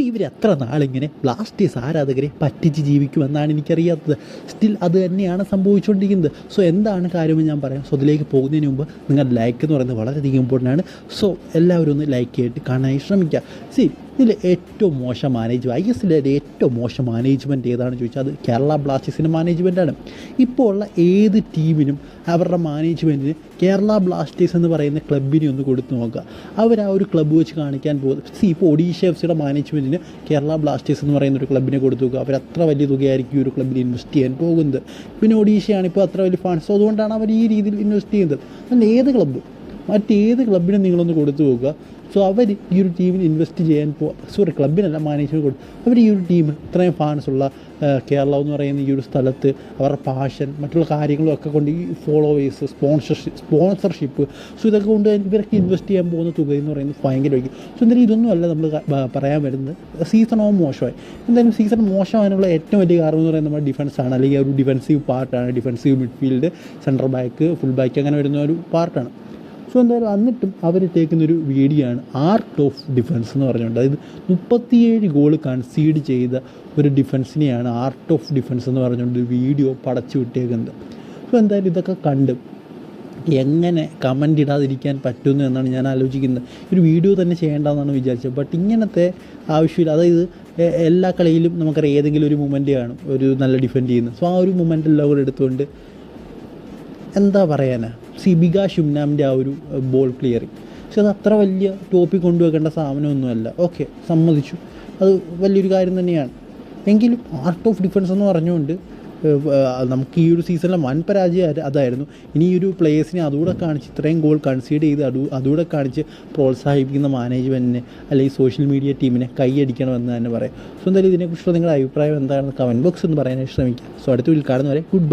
ഇവർ എത്ര നാളിങ്ങനെ ബ്ലാസ്റ്റേഴ്സ് ആരാധകരെ പറ്റിച്ച് ജീവിക്കുമെന്നാണ് എനിക്കറിയാത്തത്. സ്റ്റിൽ അത് തന്നെയാണ് സംഭവിച്ചുകൊണ്ടിരിക്കുന്നത്. സോ എന്താണ് കാര്യമെന്ന് ഞാൻ പറയാം. സോ അതിലേക്ക് പോകുന്നതിന് മുമ്പ് നിങ്ങളുടെ ലൈക്ക് എന്ന് പറയുന്നത് വളരെയധികം ഇമ്പോർട്ടന്റ് ആണ്. സോ എല്ലാവരും ഒന്ന് ലൈക്ക് ചെയ്തിട്ട് കാണാനായി ശ്രമിക്കുക. സി ഇതിൽ ഏറ്റവും മോശം മാനേജ്മെന്റ് ഐ എസ് എല്ലിൽ ഏറ്റവും മോശം മാനേജ്മെന്റ് ഏതാണെന്ന് ചോദിച്ചാൽ അത് കേരള ബ്ലാസ്റ്റേഴ്സിന്റെ മാനേജ്മെന്റാണ് ഇപ്പോൾ ഉള്ള ഏത് ടീമിനും അവരുടെ മാനേജ്മെന്റിന് കേരള ബ്ലാസ്റ്റേഴ്സ് എന്ന് പറയുന്ന ക്ലബിനെ ഒന്ന് കൊടുത്തു നോക്കുക. അവർ ആ ഒരു ക്ലബ്ബ് വെച്ച് കാണിക്കാൻ പോകും സി ഇപ്പോൾ ഒഡീഷ എഫ് സിയുടെ മാനേജ്മെന്റിന് കേരള ബ്ലാസ്റ്റേഴ്സ് എന്ന് പറയുന്ന ഒരു ക്ലബിനെ കൊടുത്തു നോക്കുക. അവർ അത്ര വലിയ തുകയായിരിക്കും ഈ ഒരു ക്ലബിൽ ഇൻവെസ്റ്റ് ചെയ്യാൻ പോകുന്നത്. പിന്നെ ഒഡീഷയാണ് ഇപ്പോൾ അത്ര വലിയ ഫാൻസ് അതുകൊണ്ടാണ് അവർ ഈ രീതിയിൽ ഇൻവെസ്റ്റ് ചെയ്യുന്നത്. അല്ല ഏത് ക്ലബ്ബ് മറ്റേത് ക്ലബിനും നിങ്ങളൊന്ന് കൊടുത്തു നോക്കുക. സോ അവർ ഈ ഒരു ടീമിന് ഇൻവെസ്റ്റ് ചെയ്യാൻ സോറി ക്ലബിനല്ല മാനേജ്മെന്റ് കൊടുത്തു അവർ ഈ ഒരു ടീം ഇത്രയും ഫാൻസ് ഉള്ള കേരളം എന്ന് പറയുന്ന ഈ ഒരു സ്ഥലത്ത് അവരുടെ പാഷൻ മറ്റുള്ള കാര്യങ്ങളൊക്കെ കൊണ്ട് ഈ ഫോളോവേഴ്സ് സ്പോൺസർഷിപ്പ് സ്പോൺസർഷിപ്പ് സോ ഇതൊക്കെ കൊണ്ട് ഇവരൊക്കെ ഇൻവെസ്റ്റ് ചെയ്യാൻ പോകുന്ന തുക എന്ന് പറയുന്നത് ഭയങ്കരമായിരിക്കും സോ എന്തായാലും ഇതൊന്നും അല്ല നമ്മൾ പറയാൻ വരുന്നത്. സീസണോ മോശമായി. എന്തായാലും സീസൺ മോശമാകാനുള്ള ഏറ്റവും വലിയ കാരണം എന്ന് പറയുന്നത് നമ്മുടെ ഡിഫൻസാണ് അല്ലെങ്കിൽ ഒരു ഡിഫൻസീവ് പാർട്ടാണ് defensive midfield central back full back അങ്ങനെ വരുന്ന ഒരു പാർട്ടാണ് സോ എന്തായാലും എന്നിട്ടും അവർ വീഡിയോ ആണ് ആർട്ട് ഓഫ് ഡിഫൻസ് എന്ന് പറഞ്ഞുകൊണ്ട്. അതായത് മുപ്പത്തിയേഴ് ഗോൾ കൺസീഡ് ചെയ്ത ഒരു ഡിഫൻസിനെയാണ് ആർട്ട് ഓഫ് ഡിഫൻസ് എന്ന് പറഞ്ഞുകൊണ്ട് ഒരു വീഡിയോ പടച്ചു വിട്ടേക്കുന്നത്. സോ എന്തായാലും ഇതൊക്കെ കണ്ട് എങ്ങനെ കമന്റ് ഇടാതിരിക്കാൻ പറ്റുന്നു എന്നാണ് ഞാൻ ആലോചിക്കുന്നത്. ഒരു വീഡിയോ തന്നെ ചെയ്യേണ്ടതെന്നാണ് വിചാരിച്ചത്. ബട്ട് ഇങ്ങനത്തെ ആവശ്യമില്ല. അതായത് എല്ലാ കളിയിലും നമുക്കറിയാം ഏതെങ്കിലും ഒരു മൊമെന്റ് കാണും ഒരു നല്ല ഡിഫെൻഡ് ചെയ്യുന്നത്. സോ ആ ഒരു മൊമെന്റ് എല്ലാം കൂടെ എടുത്തുകൊണ്ട് എന്താ പറയാനാ? സിബിക ഷുംനാമിന്റെ ആ ഒരു ബോൾ ക്ലിയറിങ് പക്ഷെ അത് അത്ര വലിയ ടോപ്പിൽ കൊണ്ടുവെക്കേണ്ട സാധനമൊന്നുമല്ല. ഓക്കെ സമ്മതിച്ചു. അത് വലിയൊരു കാര്യം തന്നെയാണ്. എങ്കിലും ആർട്ട് ഓഫ് ഡിഫൻസ് എന്ന് പറഞ്ഞുകൊണ്ട് നമുക്ക് ഈ ഒരു സീസണിലെ വൻ പരാജയം അതായിരുന്നു. ഇനി ഈ ഒരു പ്ലേയേഴ്സിനെ അതുകൂടെ കാണിച്ച് ഇത്രയും ഗോൾ കൺസീഡ് ചെയ്ത് അതു അതുകൂടെ കാണിച്ച് പ്രോത്സാഹിപ്പിക്കുന്ന മാനേജ്മെന്റിനെ അല്ലെങ്കിൽ സോഷ്യൽ മീഡിയ ടീമിനെ കൈയടിക്കണമെന്ന് തന്നെ പറയാം. സോ എന്തായാലും ഇതിനെക്കുറിച്ചുള്ള നിങ്ങളുടെ അഭിപ്രായം എന്താണെന്ന് കമന്റ് ബോക്സ് എന്ന് പറയാനായിട്ട് ശ്രമിക്കുക സോ അടുത്ത വീട്ടിൽ പറയാം ഗുഡ് ബൈ